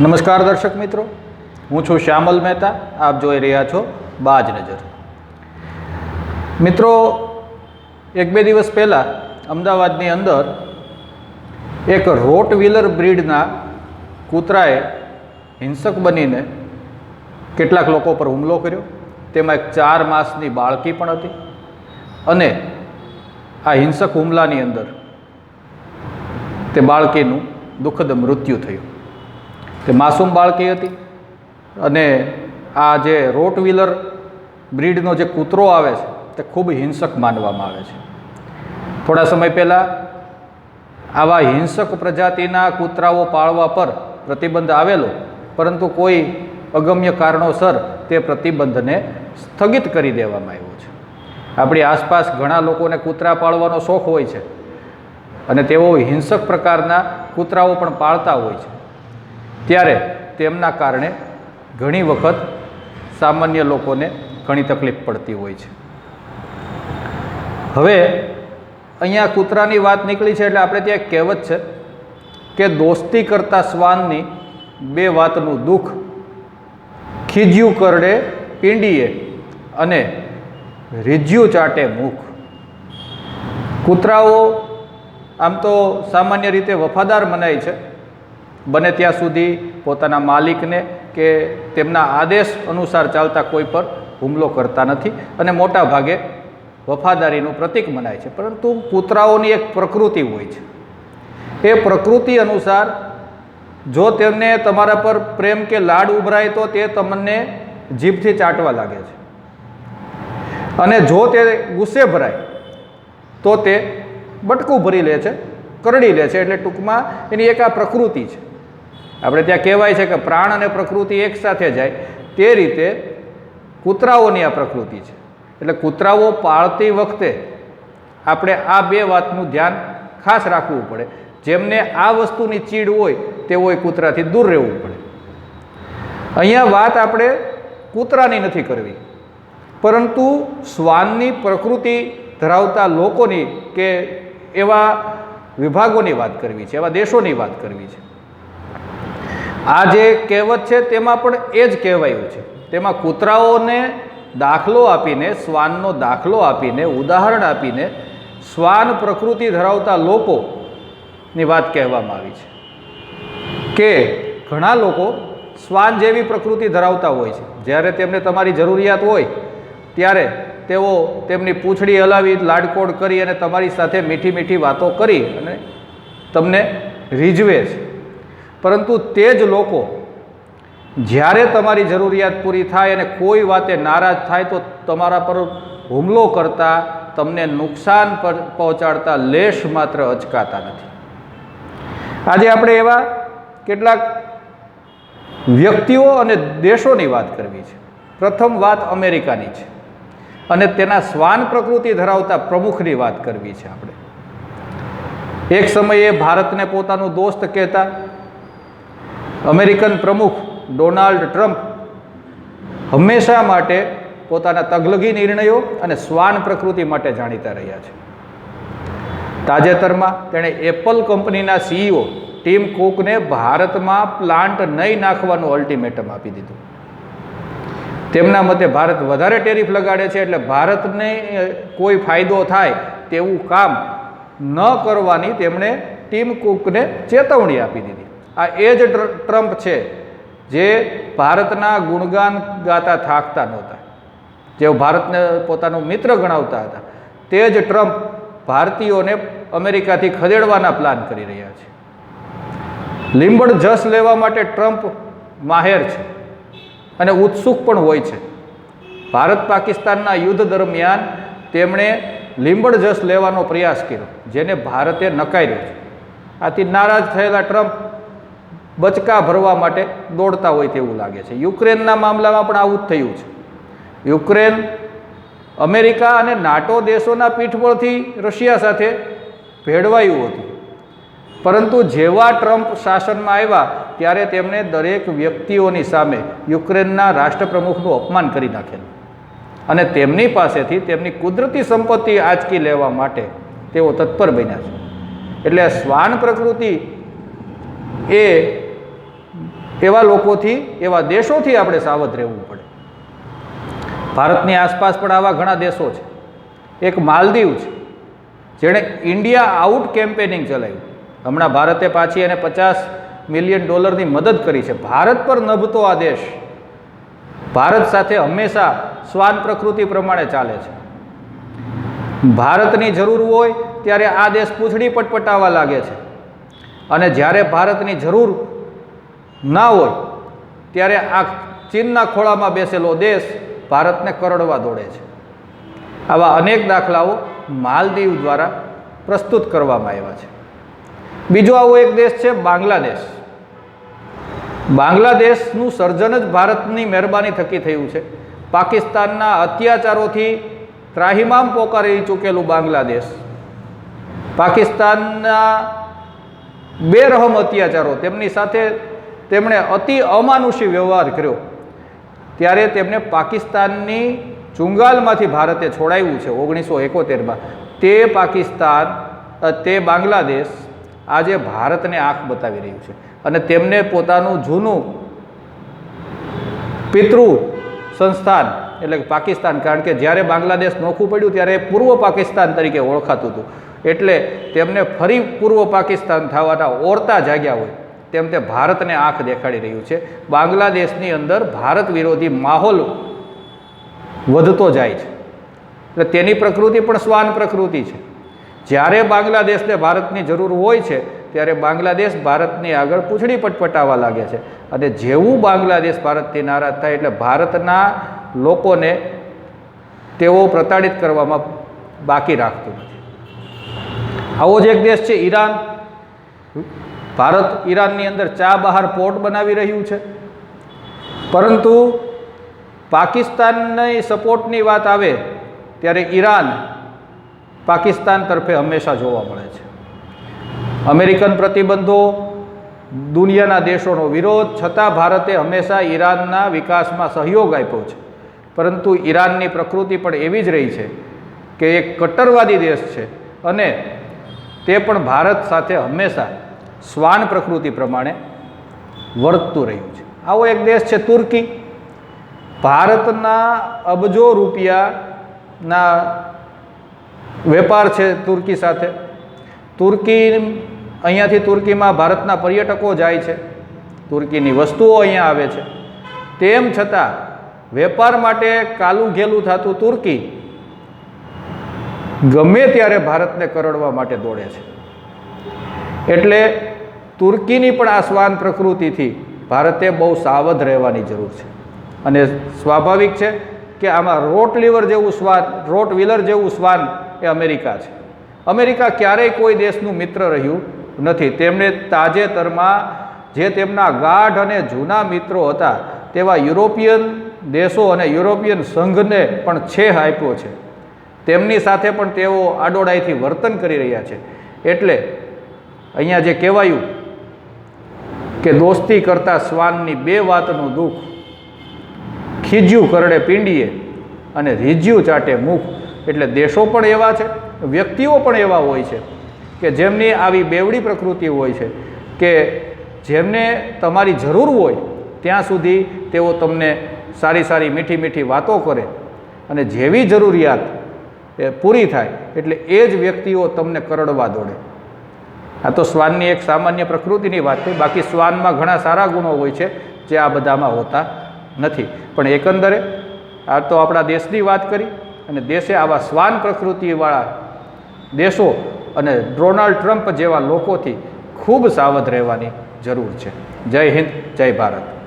નમસ્કાર દર્શક મિત્રો. હું છું શ્યામલ મહેતા. આપ જોઈ રહ્યા છો બાજ નજર. મિત્રો, એક બે દિવસ પહેલાં અમદાવાદની અંદર એક રોટ વ્હીલર બ્રીડના કૂતરાએ હિંસક બનીને કેટલાક લોકો પર હુમલો કર્યો. તેમાં એક ચાર માસની બાળકી પણ હતી અને આ હિંસક હુમલાની અંદર તે બાળકીનું દુઃખદ મૃત્યુ થયું. તે માસૂમ બાળકી હતી? અને આ જે રોટ વ્હીલર બ્રીડનો જે કૂતરો આવે છે, તે ખૂબ હિંસક માનવામાં આવે છે. થોડા સમય પહેલાં આવા હિંસક પ્રજાતિના કૂતરાઓ પાળવા પર પ્રતિબંધ આવેલો, પરંતુ કોઈ અગમ્ય કારણોસર તે પ્રતિબંધને સ્થગિત કરી દેવામાં આવ્યો છે. આપણી આસપાસ ઘણા લોકોને કૂતરા પાળવાનો શોખ હોય છે અને તેઓ હિંસક પ્રકારના કૂતરાઓ પણ પાળતા હોય છે. ત્યારે તેમના કારણે ઘણી વખત સામાન્ય લોકોને ઘણી તકલીફ પડતી હોય છે. હવે અહીંયા કૂતરાની વાત નીકળી છે એટલે આપણે ત્યાં કહેવત છે કે દોસ્તી કરતા શ્વાનની બે વાતનું દુઃખ ખીજ્યું કરડે, પીંડીએ અને રીજ્યું ચાટે મુખ કૂતરાઓ આમ તો સામાન્ય રીતે વફાદાર મનાય છે. બને ત્યાં સુધી પોતાના માલિકને કે તેમના આદેશ અનુસાર ચાલતા કોઈ પર હુમલો કરતા નથી અને મોટા ભાગે વફાદારીનું પ્રતીક મનાય છે. પરંતુ કૂતરાઓની એક પ્રકૃતિ હોય છે. એ પ્રકૃતિ અનુસાર જો તેમને તમારા પર પ્રેમ કે લાડ ઉભરાય તો તે તમને જીભથી ચાટવા લાગે છે. અને જો તે ગુસ્સે ભરાય તો તે બટકું ભરી લે છે, કરડી લે છે. એટલે ટૂંકમાં એની એક આ પ્રકૃતિ છે. આપણે ત્યાં કહેવાય છે કે પ્રાણ અને પ્રકૃતિ એકસાથે જાય, તે રીતે કૂતરાઓની આ પ્રકૃતિ છે. એટલે કૂતરાઓ પાળતી વખતે આપણે આ બે વાતનું ધ્યાન ખાસ રાખવું પડે. જેમને આ વસ્તુની ચીડ હોય તેઓએ કૂતરાથી દૂર રહેવું પડે. અહીંયા વાત આપણે કૂતરાની નથી કરવી. પરંતુ શ્વાનની પ્રકૃતિ ધરાવતા લોકોની કે એવા વિભાગોની વાત કરવી છે, એવા દેશોની વાત કરવી છે. આ જે કહેવત છે તેમાં પણ એ જ કહેવાયું છે. તેમાં કૂતરાઓને દાખલો આપીને, શ્વાનનો દાખલો આપીને, ઉદાહરણ આપીને શ્વાન પ્રકૃતિ ધરાવતા લોકોની વાત કહેવામાં આવી છે. કે ઘણા લોકો શ્વાન જેવી પ્રકૃતિ ધરાવતા હોય છે. જ્યારે તેમને તમારી જરૂરિયાત હોય, ત્યારે તેઓ તેમની પૂંછડી હલાવી લાડકોડ કરી અને તમારી સાથે મીઠી મીઠી વાતો કરી અને તમને રીઝવે છે. પરંતુ તે જ લોકો જ્યારે તમારી જરૂરિયાત પૂરી થાય અને કોઈ વાતે નારાજ થાય તો તમારા પર હુમલો કરતા, તમને નુકસાન પર પહોંચાડતા લેશ માત્ર અચકાતા નથી. આજે આપણે એવા કેટલાક વ્યક્તિઓ અને દેશોની વાત કરવી છે. પ્રથમ વાત અમેરિકાની છે. અને તેના શ્વાન પ્રકૃતિ ધરાવતા પ્રમુખની વાત કરવી છે આપણે. એક સમયે ભારતને પોતાનું દોસ્ત કહેતા અમેરિકન પ્રમુખ ડોનાલ્ડ ટ્રમ્પ હંમેશા માટે પોતાના તગલગી નિર્ણયો અને શ્વાન પ્રકૃતિ માટે જાણીતા રહ્યા છે. તાજેતરમાં તેણે એપલ કંપનીના સીઈઓ ટીમ કુકને ભારતમાં પ્લાન્ટ નહીં નાખવાનું અલ્ટિમેટમ આપી દીધું. તેમના મતે ભારત વધારે ટેરિફ લગાડે છે એટલે ભારતને કોઈ ફાયદો થાય તેવું કામ ન કરવાની તેમણે ટીમ કુકને ચેતવણી આપી દીધી. આ એ જ ટ્રમ્પ છે, જે ભારતના ગુણગાન ગાતા થાકતા નહોતા. જેઓ ભારતને પોતાનો મિત્ર ગણાવતા હતા. તે જ ટ્રમ્પ ભારતીયોને અમેરિકાથી ખદેડવાના પ્લાન કરી રહ્યા છે. લીંબડ જસ લેવા માટે ટ્રમ્પ માહેર છે અને ઉત્સુક પણ હોય છે. ભારત પાકિસ્તાનના યુદ્ધ દરમિયાન તેમણે લીંબડ જસ લેવાનો પ્રયાસ કર્યો, જેને ભારતે નકાર્યો છે. આથી નારાજ થયેલા ટ્રમ્પ બચકા ભરવા માટે દોડતા હોય તેવું લાગે છે. યુક્રેનના મામલામાં પણ આવું જ થયું છે. યુક્રેન, અમેરિકા અને નાટો દેશોના પીઠબળથી રશિયા સાથે ભેળવાયું હતું. પરંતુ જેવા ટ્રમ્પ શાસનમાં આવ્યા, ત્યારે તેમણે દરેક વ્યક્તિઓની સામે યુક્રેનના રાષ્ટ્રપ્રમુખનું અપમાન કરી નાખેલું. અને તેમની પાસેથી તેમની કુદરતી સંપત્તિ આંચકી લેવા માટે તેઓ તત્પર બન્યા છે. એટલે શ્વાન પ્રકૃતિ એ એવા લોકોથી, એવા દેશોથી આપણે સાવધ રહેવું પડે. ભારતની આસપાસ પણ આવા ઘણા દેશો છે. એક માલદીવ છે, જેણે ઇન્ડિયા આઉટ કેમ્પેનિંગ ચલાવ્યું. હમણાં ભારતે પાછી એને પચાસ મિલિયન ડોલરની મદદ કરી છે. ભારત પર નભતો આ દેશ. ભારત સાથે હંમેશા શ્વાન પ્રકૃતિ પ્રમાણે ચાલે છે. ભારતની જરૂર હોય ત્યારે આ દેશ પૂંછડી પટપટાવા લાગે છે. અને જ્યારે ભારતની જરૂર ના હોય, ત્યારે આ ચીનના ખોળામાં બેસેલો દેશ ભારતને કરડવા દોડે છે. આવા અનેક દાખલાઓ માલદીવ દ્વારા પ્રસ્તુત કરવામાં આવ્યા છે. બીજો આવો એક દેશ છે બાંગ્લાદેશ. બાંગ્લાદેશનું સર્જન જ ભારતની મહેરબાની થકી થયું છે. પાકિસ્તાનના અત્યાચારોથી ત્રાહિમામ પોકારી ચૂકેલું બાંગ્લાદેશ. પાકિસ્તાનના બેરહમ અત્યાચારો તેમની સાથે તેમણે અતિ અમાનુષી વ્યવહાર કર્યો. ત્યારે તેમને પાકિસ્તાનની ચુંગાલમાંથી ભારતે છોડાવ્યું છે, ઓગણીસો એકોતેરમાં. તે પાકિસ્તાન તે બાંગ્લાદેશ આજે ભારતને આંખ બતાવી રહ્યું છે. અને તેમને પોતાનું જૂનું પિતૃ સંસ્થાન, એટલે પાકિસ્તાન, કારણ કે જ્યારે બાંગ્લાદેશ નોખું પડ્યું ત્યારે પૂર્વ પાકિસ્તાન તરીકે ઓળખાતું હતું. એટલે તેમને ફરી પૂર્વ પાકિસ્તાન થવાના ઓરતા જાગ્યા હોય. તેમ તે ભારતને આંખ દેખાડી રહ્યું છે. બાંગ્લાદેશની અંદર ભારત વિરોધી માહોલ વધતો જાય છે. એટલે તેની પ્રકૃતિ પણ શ્વાન પ્રકૃતિ છે. જ્યારે બાંગ્લાદેશને ભારતની જરૂર હોય છે, ત્યારે બાંગ્લાદેશ ભારતની આગળ પૂંછડી પટપટાવા લાગે છે. અને જેવું બાંગ્લાદેશ ભારતથી નારાજ થાય એટલે ભારતના લોકોને તેઓ પ્રતાડિત કરવામાં બાકી રાખતું નથી. આવો જ એક દેશ છે ઈરાન. ભારત ઈરાનની અંદર ચા બહાર પોર્ટ બનાવી રહ્યું છે. પરંતુ પાકિસ્તાનની સપોર્ટની વાત આવે ત્યારે ઈરાન પાકિસ્તાન તરફે હંમેશા જોવા મળે છે. અમેરિકન પ્રતિબંધો, દુનિયાના દેશોનો વિરોધ, છતાં ભારતે હંમેશા ઈરાનના વિકાસમાં સહયોગ આપ્યો છે. પરંતુ ઈરાનની પ્રકૃતિ પણ એવી જ રહી છે કે એક કટ્ટરવાદી દેશ છે અને તે પણ ભારત સાથે હંમેશા શ્વાન પ્રકૃતિ પ્રમાણે વર્તતું રહ્યું છે. આવો એક દેશ છે તુર્કી. ભારતના અબજો રૂપિયાના વેપાર છે તુર્કી સાથે. તુર્કી અહીંયાથી તુર્કીમાં ભારતના પર્યટકો જાય છે. તુર્કીની વસ્તુઓ અહીંયા આવે છે. તેમ છતાં વેપાર માટે કાલું ઘેલું થતું તુર્કી ગમે ત્યારે ભારતને કરડવા માટે દોડે છે. એટલે તુર્કીની પણ આ શ્વાન પ્રકૃતિથી ભારતે બહુ સાવધ રહેવાની જરૂર છે. અને સ્વાભાવિક છે કે આમાં રોટ લીવર જેવું શ્વાન રોટ વ્હીલર જેવું શ્વાન એ અમેરિકા છે. અમેરિકા ક્યારેય કોઈ દેશનું મિત્ર રહ્યું નથી. તેમણે તાજેતરમાં જે તેમના ગાઢ અને જૂના મિત્રો હતા તેવા યુરોપિયન દેશો અને યુરોપિયન સંઘને પણ છેહ આપ્યો છે. તેમની સાથે પણ તેઓ આડોડાઈથી વર્તન કરી રહ્યા છે. એટલે અહીંયા જે કહેવાયું કે દોસ્તી કરતા શ્વાનની બે વાતનું દુઃખ. ખીજ્યું કરડે પિંડીએ અને રીજ્યું ચાટે મુખ. એટલે દેશો પણ એવા છે, વ્યક્તિઓ પણ એવા હોય છે કે જેમની આવી બેવડી પ્રકૃતિ હોય છે કે જેમને તમારી જરૂર હોય ત્યાં સુધી તેઓ તમને સારી સારી મીઠી મીઠી વાતો કરે અને જેવી જરૂરિયાત પૂરી થાય એટલે એ જ વ્યક્તિઓ તમને કરડવા દોડે. આ તો શ્વાનની એક સામાન્ય પ્રકૃતિની વાત થઈ બાકી શ્વાનમાં ઘણા સારા ગુણો હોય છે જે આ બધામાં હોતા નથી. પણ એકંદરે આ તો આપણા દેશની વાત કરી અને દેશે આવા શ્વાન પ્રકૃતિવાળા દેશો અને ડોનાલ્ડ ટ્રમ્પ જેવા લોકોથી ખૂબ સાવધ રહેવાની જરૂર છે. જય હિન્દ, જય ભારત.